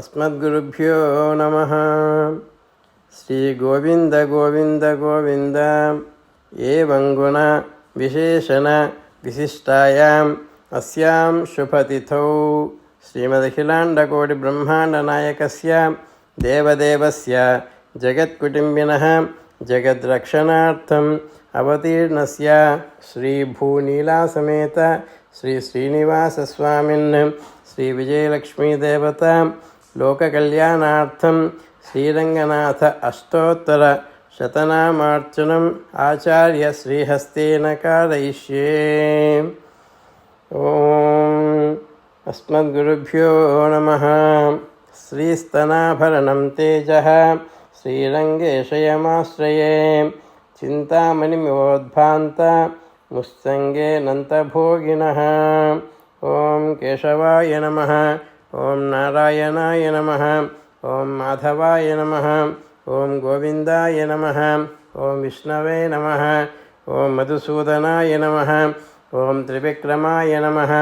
अस्मद्गुरुभ्यो नमः श्रीगोविन्द गोविन्द गोविन्द एवं गुण विशेषण विशिष्टायाम् अस्यां शुभतिथौ श्रीमदखिलाण्डकोटिब्रह्माण्डनायकस्य देवदेवस्य जगत्कुटुम्बिनः जगद्रक्षणार्थम् अवतीर्णस्य श्रीभूनीलासमेत श्रीश्रीनिवासस्वामिन् श्रीविजयलक्ष्मीदेवता लोककल्याणार्थं श्रीरङ्गनाथ अष्टोत्तरशतनामार्चनम् आचार्यश्रीहस्तेन कारयिष्ये ॐ अस्मद्गुरुभ्यो नमः श्रीस्तनाभरणं तेजः श्रीरङ्गेशयमाश्रये चिन्तामणिमिवोद्भान्त मुस्सङ्गेऽनन्तभोगिनः ॐ केशवाय नमः ॐ नारायणाय नमः ॐ माधवाय नमः ॐ गोविन्दाय नमः ॐ विष्णवे नमः ॐ मधुसूदनाय नमः ॐ त्रिविक्रमाय नमः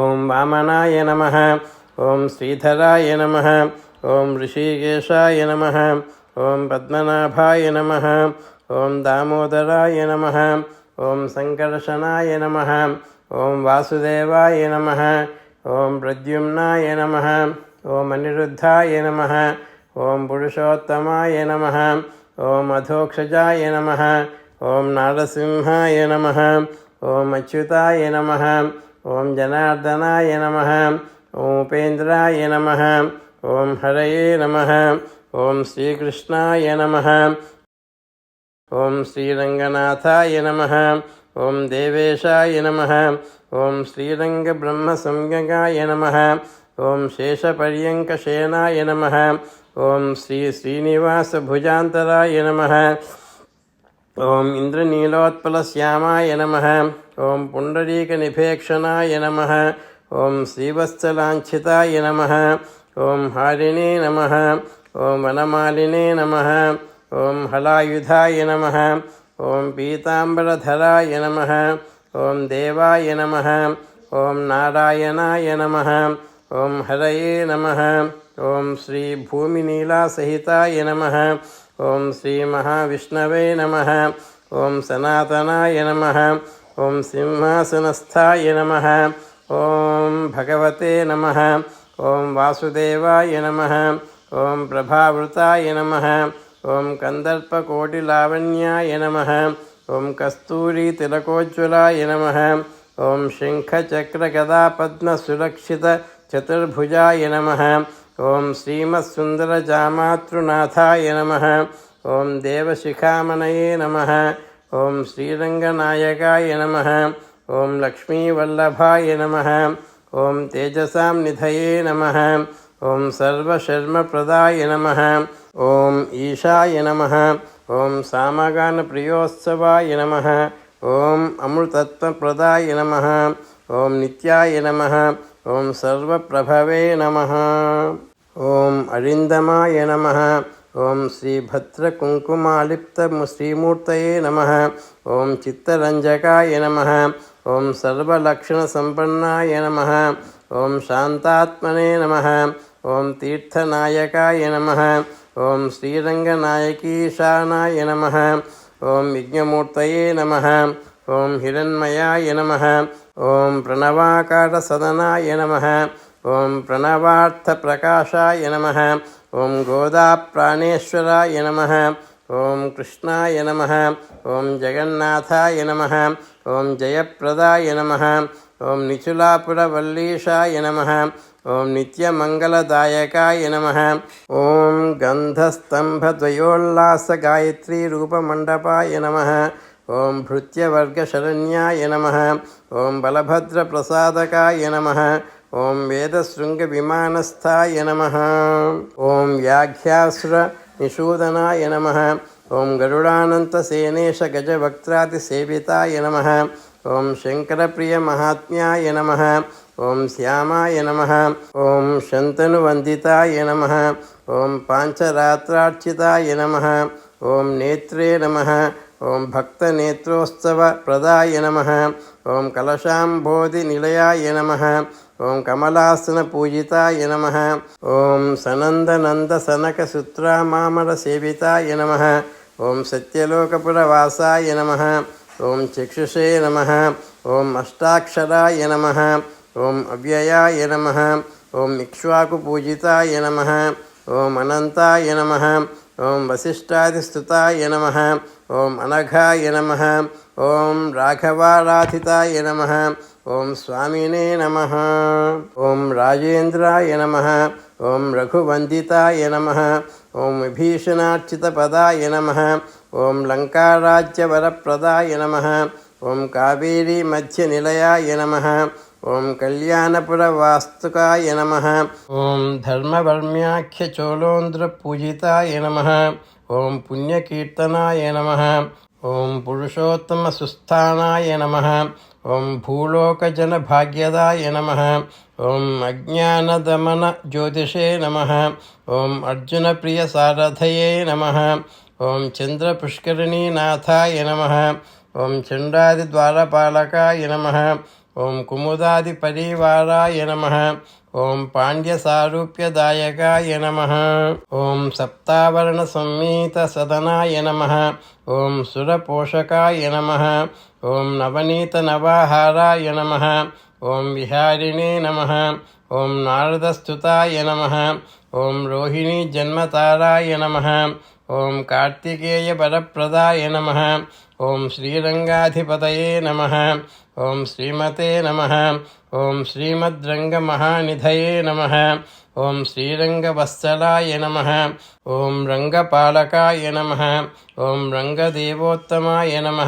ॐ वामनाय नमः ॐ श्रीधराय नमः ॐ ऋषिकेशाय नमः ॐ पद्मनाभाय नमः ॐ दामोदराय नमः ॐ सङ्कर्षणाय नमः ॐ वासुदेवाय नमः ॐ प्रद्युम्नाय नमः ॐ अनिरुद्धाय नमः ॐ पुरुषोत्तमाय नमः ॐ अधोक्षजाय नमः ॐ नारसिंहाय नमः ॐ अच्युताय नमः ॐ जनार्दनाय नमः ॐ उपेन्द्राय नमः ॐ हरये नमः ॐ श्रीकृष्णाय नमः ॐ श्रीरङ्गनाथाय नमः ॐ देवेशाय नमः ॐ श्रीरङ्गब्रह्मसंज्ञकाय नमः। ॐ शेषपर्यङ्कशयनाय नमः। ॐ श्रीश्रीनिवासभुजान्तराय नमः। ॐ इन्द्रनीलोत्पलश्यामाय नमः। ॐ पुण्डरीकनिभेक्षणाय नमः। ॐ श्रीवत्सलाञ्छिताय नमः। ॐ हारिणे नमः। ॐ वनमालिने नमः। ॐ हलायुधाय नमः। ॐ पीताम्बरधराय नमः। ॐ देवाय नमः ॐ नारायणाय नमः ॐ हरये नमः ॐ श्रीभूमिनीलासहिताय नमः ॐ श्रीमहाविष्णवे नमः ॐ सनातनाय नमः ॐ सिंहासनस्थाय नमः ॐ भगवते नमः ॐ वासुदेवाय नमः ॐ प्रभावृताय नमः ॐ कन्दर्पकोटिलावण्याय नमः ॐ कस्तूरीतिलकोज्ज्वलाय नमः। ॐ शङ्खचक्रगदापद्मसुरक्षितचतुर्भुजाय नमः। ॐ श्रीमत्सुन्दरजामातृनाथाय नमः। ॐ देवशिखामणये नमः। ॐ श्रीरङ्गनायकाय नमः। ॐ लक्ष्मीवल्लभाय नमः। ॐ तेजसां निधये नमः। ॐ सर्वशर्मप्रदाय नमः। ॐ ईशाय नमः। ॐ सामगानप्रियोत्सवाय नमः ॐ अमृतत्वप्रदाय नमः ॐ नित्याय नमः ॐ सर्वप्रभवे नमः ॐ अरिन्दमाय नमः ॐ श्रीभद्रकुङ्कुमालिप्तश्रीमूर्तये नमः ॐ चित्तरञ्जकाय नमः ॐ सर्वलक्षणसम्पन्नाय नमः ॐ शान्तात्मने नमः ॐ तीर्थनायकाय नमः ॐ श्रीरङ्गनायकीशानाय नमः। ॐ विज्ञमूर्तये नमः। ॐ हिरण्मयाय नमः। ॐ प्रणवाकारसदनाय नमः। ॐ प्रणवार्थप्रकाशाय नमः। ॐ गोदाप्राणेश्वराय नमः। ॐ कृष्णाय नमः। ॐ जगन्नाथाय नमः। ॐ जयप्रदाय नमः। ॐ निचुलापुरवल्लीशाय नमः ॐ नित्यमङ्गलदायकाय नमः ॐ गन्धस्तम्भद्वयोल्लासगायत्रीरूपमण्डपाय नमः ॐ भृत्यवर्गशरण्याय नमः ॐ बलभद्रप्रसादकाय नमः ॐ वेदशृङ्गविमानस्थाय नमः ஓம் சங்கரப்பிரிய மகாத்மியாய நம ஓம் சியாமாய நம ஓம் சந்தனு வந்திதாய நம ஓம் பாஞ்சராத்திராட்சிதாய நம ஓம் நேத்ரே நம ஓம் பக்தநேத்ரோத்சவ பிரதாய நம ஓம் கலசாம்போதி நிலையாய நம ஓம் கமலாசன பூஜிதாய நம ஓம் சனந்தநந்த சனக சுத்ராமாமர சேவிதாய நம ஓம் சத்யலோகபுரவாசாய நம ओं चक्षुषे नम ओं अष्टाक्षराय नम ओं अव्ययाय नम ओं इक्वाकुपूजिताय नम ओं अनंताय नम ओं वशिष्ठादिस्तुताय नम ओं अनघाय नम ओं राघवाराधिताय नम ओं स्वामिने नम ओं राजेन्द्राय नम ओं रघुवन्दिताय नम ओं विभीषणार्चितपदाय नम ॐ लङ्काराज्यवरप्रदाय नमः। ॐ कावेरीमध्यनिलयाय नमः। नम कल्याणपुरवास्तुकाय नमः। ॐ धर्मवर्म्याख्यचोलोन्द्रपूजिताय नम। ॐ पुण्यकीर्तनाय नमः। ॐ नम नमः। ॐ भूलोकजनभाग्यदाय ज्योतिषे नम अज्ञानदमनज्योतिषे अर्जुन प्रिय सारथये नमः। ఓం చంద్ర పుష్కరిణీనాథాయ నమ. ఓం చండాదిద్వారపాలకాయ నమ. ఓం కుముదాదిపరివారాయ నమ. ఓం పాండ్యసారూప్యదాయకాయ నమ. ఓం సప్తావరణ సంహిత సదనాయ నమ. ఓం సురపోషకాయ నమ. ఓం నవనీత నవాహారాయ నమ. ఓం విహారిణే నమ. ఓం నారదస్తుతాయ నమ. ఓం రోహిణీ జన్మతారాయ నమ. ॐ कार्तिकेयवरप्रदाय नम। ओं श्रीरंगाधिपत नम। ओं श्रीमते नम। ओं श्रीमद्रङ्गमहानिधये नम। ओं श्रीरंगवत्सलाय नम। ओं रंगपालय नम। ओं रंगदेवोत्तमाय नम।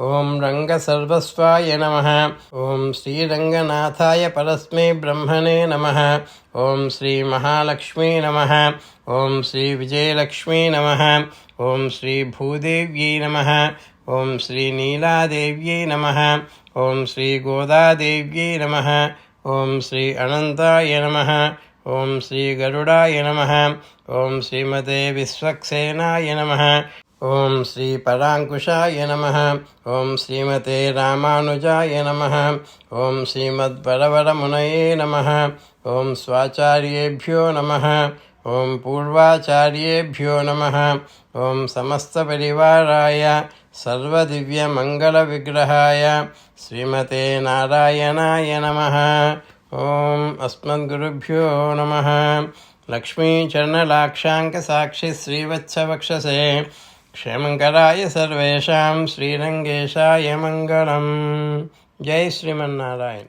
ॐ रङ्गसर्वस्वाय नमः। ॐ श्रीरङ्गनाथाय परस्मै ब्रह्मणे नमः। ॐ श्रीमहालक्ष्मी नमः। ॐ श्रीविजयलक्ष्मी नमः। ॐ श्रीभूदेव्यै नमः। ॐ श्रीनीलादेव्यै नमः। श्री श्रीगोदादेव्यै नम। ॐ श्री नम। नमः श्री श्रीगरुडाय नम। ॐ श्रीमते विश्वक्सेनाय नम। ॐ श्रीपराङ्कुशाय नम। ओं श्रीमते राजा नम। ओं श्रीमद्बरवर मुन नम। ओं स्वाचार्येभ्यो नम। ओं पूर्वाचार्येभ्यो नमः। ॐ समस्तपरिवाराय, सर्वदिव्यमङ्गलविग्रहाय, श्रीमते नारायणा नम। ओं अस्मद्गुरुभ्यो नम। लक्ष्मीचरणलाक्षाकसाक्षिश्रीवत्सवक्षसे నారాయణాయ నమ ఓం అస్మద్గురుభ్యో నమ లక్ష్మీచరణలాక్షాంకసాక్షి శ్రీవత్సవక్షసే క్షేమంకరాయ సర్వేషాం శ్రీరంగేశాయ మంగళం జై శ్రీమన్నారాయణ